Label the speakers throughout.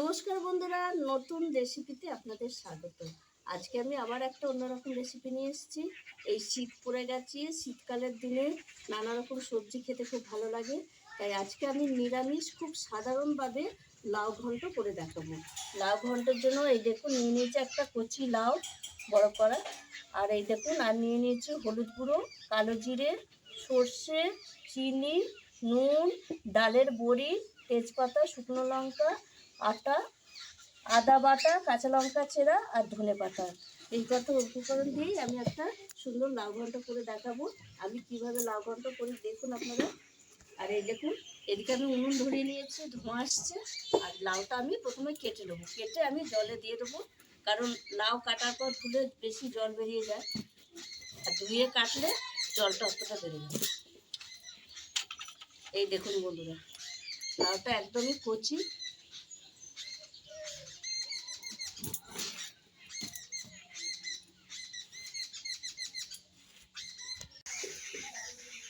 Speaker 1: নমস্কার বন্ধুরা, নতুন রেসিপিতে আপনাদের স্বাগত। আজকে আমি আবার একটা অন্যরকম রেসিপি নিয়ে এসেছি। এই শীত পড়ে গেছে, শীতকালের দিনে নানা রকম সবজি খেতে খুব ভালো লাগে। তাই আজকে আমি নিরামিষ, খুব সাধারণভাবে লাউ ঘন্ট করে দেখাবো। লাউ ঘন্টের জন্য এই দেখুন, নিয়ে নিয়েছি একটা কচি লাউ বড় করা। আর এই দেখুন, আর নিয়ে নিয়েছি হলুদ গুঁড়ো, কালো জিরে, সর্ষে, চিনি, নুন, ডালের বড়ি, তেজপাতা, শুকনো লঙ্কা আটা, আদা বাটা, কাঁচা লঙ্কা চেরা আর ধনে পাতা। এই কত উপকরণ দিয়েই আমি একটা সুন্দর লাউ ঘন্ট করে দেখাবো। আমি কীভাবে লাউ ঘন্ট করি দেখুন আপনারা। আর এই দেখুন, এদিকে আমি উনুন ধরিয়ে নিয়েছি, ধোঁয়া আসছে। আর লাউটা আমি প্রথমে কেটে নেব। কেটে আমি জলে দিয়ে দেবো। কারণ লাউ কাটার পর ধুলে বেশি জল বেরিয়ে যায়। আর ধুয়ে কাটলে জলটা অতটা বেরিয়ে যায় এই দেখুন বন্ধুরা, লাউটা একদমই কচি।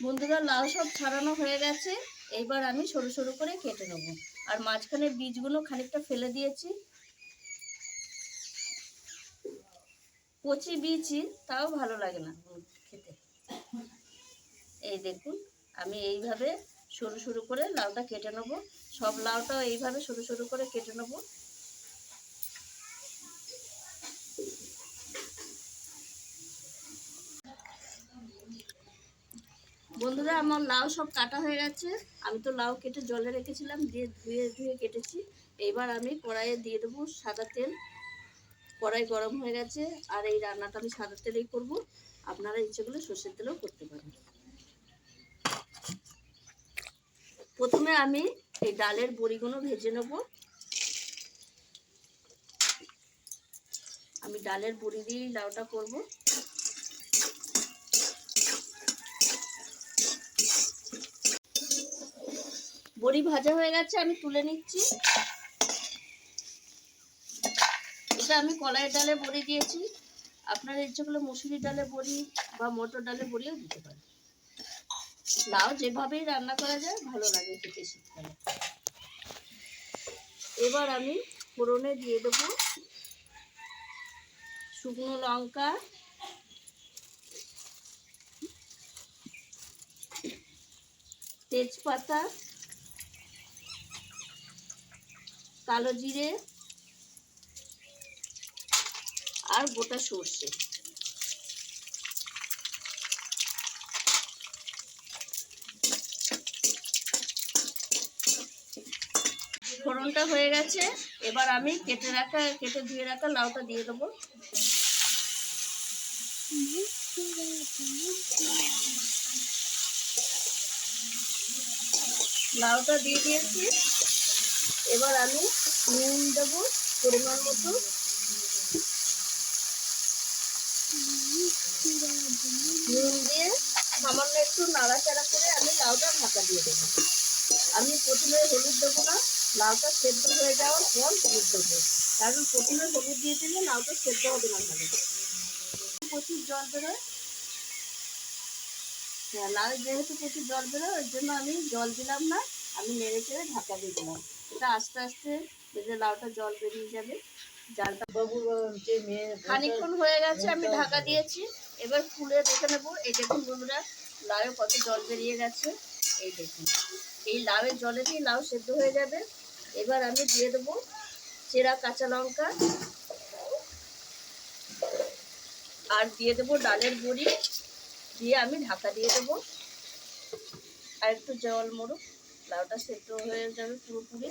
Speaker 1: বন্ধুরা লাউ সব ছাড়ানো হয়ে গেছে এইবার আমি সরু সরু করে কেটে নেব। আর মাঝখানে বীজগুলো খানিকটা ফেলে দিয়েছি। কচি বীজই তাও ভালো লাগে না খেতে। এই দেখুন, আমি এইভাবে সরু সরু করে লাউটা কেটে নেব। সব লাউটাও এইভাবে সরু সরু করে কেটে নেব। বন্ধুরা, আমার লাউ সব কাটা হয়ে গেছে। আমি তো লাউ কেটে জলে রেখেছিলাম, দিয়ে ধুয়ে ধুয়ে কেটেছি। এবার আমি কড়াইয়ে দিয়ে দেবো সাদা তেল। কড়াই গরম হয়ে গেছে, আর এই রান্নাটা আমি সাদা তেলেই করব। আপনারা ইচ্ছে করলে সর্ষের তেলেও করতে পারেন। প্রথমে আমি এই ডালের বড়িগুলো ভেজে নেব। আমি ডালের বড়ি দিয়েই লাউটা করব। বড়ি ভাজা হয়ে গেছে, আমি তুলে নিচ্ছি। এটা আমি কলাই ডালে বড়ি দিয়েছি। আপনার ইচ্ছে করলে মুসুরি ডালে বড়ি বা মটর ডালে বড়িও দিতে পারেন। লাউ যেভাবেই রান্না করা যায়, ভালো লাগে খেতে শীতকালে। এবার আমি ফোড়নে দিয়ে দেবো শুকনো লঙ্কা। তেজপাতা। কালো জিরে আর গোটা সর্ষে। ফোড়নটা হয়ে গেছে। এবার আমি কেটে রাখা, কেটে ধুয়ে রাখা লাউটা দিয়ে দেবো। লাউটা দিয়ে দিয়েছি। এবার আমি নুন দেবো পরিমাণ মতো। নুন দিয়ে সামান্য একটু নাড়াচাড়া করে আমি লাউটা ঢাকা দিয়ে দেবো। আমি প্রথমে হলুদ দেবো না, লাউটা সেদ্ধ হয়ে যাওয়ার পর হলুদ দেবো। কারণ প্রথমে হলুদ দিয়ে দিলে লাউটা সেদ্ধ হবে না ভালো। প্রচুর জল বেরোয়। হ্যাঁ লাউ যেহেতু প্রচুর জল বেরোয়, ওই জন্য আমি জল দিলাম না, আমি নেড়ে চেড়ে ঢাকা দিয়ে দিলাম। এটা আস্তে আস্তে যে লাউটা জল বেরিয়ে যাবে জালটা খানিকক্ষণ হয়ে গেছে আমি ঢাকা দিয়েছি। এবার খুলে দেখে নেব এই দেখুন বন্ধুরা লাউয়ে কত জল বেরিয়ে গেছে। এই দেখুন এই লাউয়ের জলেতেই লাউ সেদ্ধ হয়ে যাবে। এবার আমি দিয়ে দেবো চেরা কাঁচা লঙ্কা। আর দিয়ে দেবো ডালের বড়ি দিয়ে আমি ঢাকা দিয়ে দেবো। আর একটু জল মরুক। লাউটা সেদ্ধ হয়ে যাবে পুরোপুরি।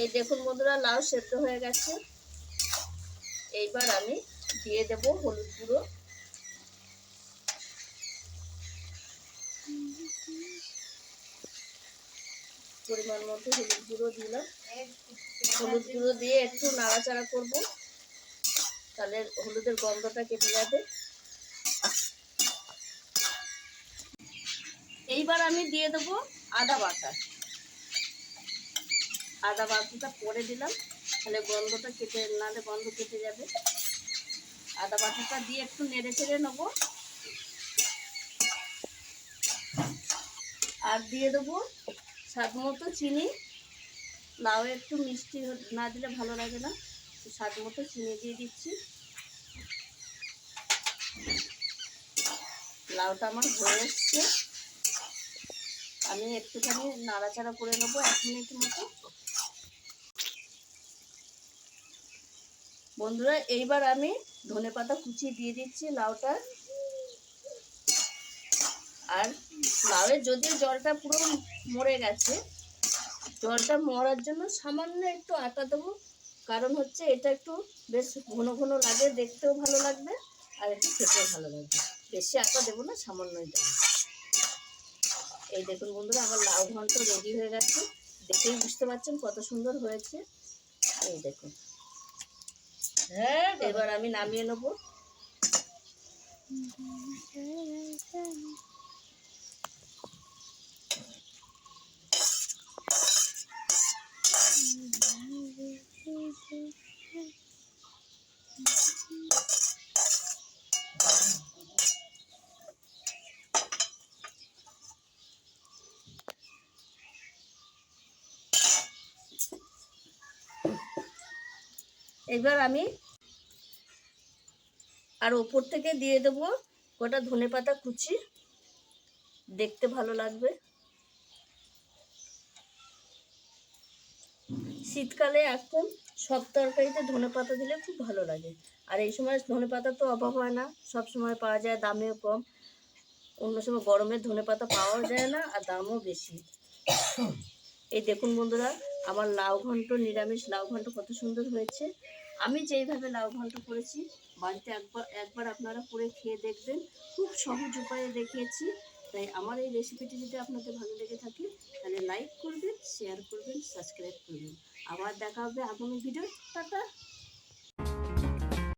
Speaker 1: এই দেখুন বন্ধুরা, লাউ সেদ্ধ হয়ে গেছে। এইবার আমি দিয়ে দেব হলুদ গুঁড়ো। পরিমাণ মতো হলুদ গুঁড়ো দিলাম। হলুদ গুঁড়ো দিয়ে একটু নাড়াচাড়া করব। তাহলে হলুদের গন্ধটা কেটে যাবে। এইবার আমি দিয়ে দেবো আদা বাটা। আদা বাটাটা পরে দিলাম, তাহলে গন্ধটা কেটে, নাহলে গন্ধ কেটে যাবে। আদা বাটাটা দিয়ে একটু নেড়ে চেড়ে নেব। আর আর দিয়ে দেবো স্বাদ মতো চিনি। লাউ একটু মিষ্টি না দিলে ভালো লাগে না। স্বাদ মতো চিনি দিয়ে দিচ্ছি। লাউটা আমার হয়ে এসছে। আমি একটুখানি নাড়াচাড়া করে নেব এক মিনিট মতো। বন্ধুরা, এইবার আমি ধনে পাতা কুচি দিয়ে দিচ্ছি লাউটার আর লাউয়ের যদিও জলটা পুরো মরে গেছে, জলটা মরার জন্য সামান্য একটু আটা দেবো। কারণ হচ্ছে এটা একটু বেশ ঘন ঘন লাগে, দেখতেও ভালো লাগবে আর একটু খেতেও ভালো লাগবে। বেশি আটা দেবো না, সামান্যই দেবো। এই দেখুন বন্ধুরা, আমার লাউ ঘন্ট রেডি হয়ে গেছে। দেখেই বুঝতে পারছেন কত সুন্দর হয়েছে। এই দেখুন।
Speaker 2: হ্যাঁ
Speaker 1: এবার আমি নামিয়ে নেব। এবার আমি আর ওপর থেকে দিয়ে দেবো গোটা ধনে পাতা কুচি। দেখতে ভালো লাগবে। শীতকালে এখন সব তরকারিতে ধনে পাতা দিলে খুব ভালো লাগে। আর এই সময় ধনে পাতা তো অভাব হয় না, সব সময় পাওয়া যায়, দামেও কম। অন্য সময় গরমের ধনে পাতা পাওয়াও যায় না, আর দামও বেশি। এই দেখুন বন্ধুরা, আমার লাউ ঘন্ট, নিরামিষ লাউ ঘন্ট কত সুন্দর হয়েছে। আমি যেইভাবে লাউ ঘন্ট করেছি, বাড়িতে একবার একবার আপনারা করে খেয়ে দেখবেন। খুব সহজ উপায়ে দেখিয়েছি। তাই আমার এই রেসিপিটি যদি আপনাদের ভালো লেগে থাকে, তাহলে লাইক করবেন শেয়ার করবেন সাবস্ক্রাইব করবেন। আবার দেখা হবে আগামী ভিডিও টাটা!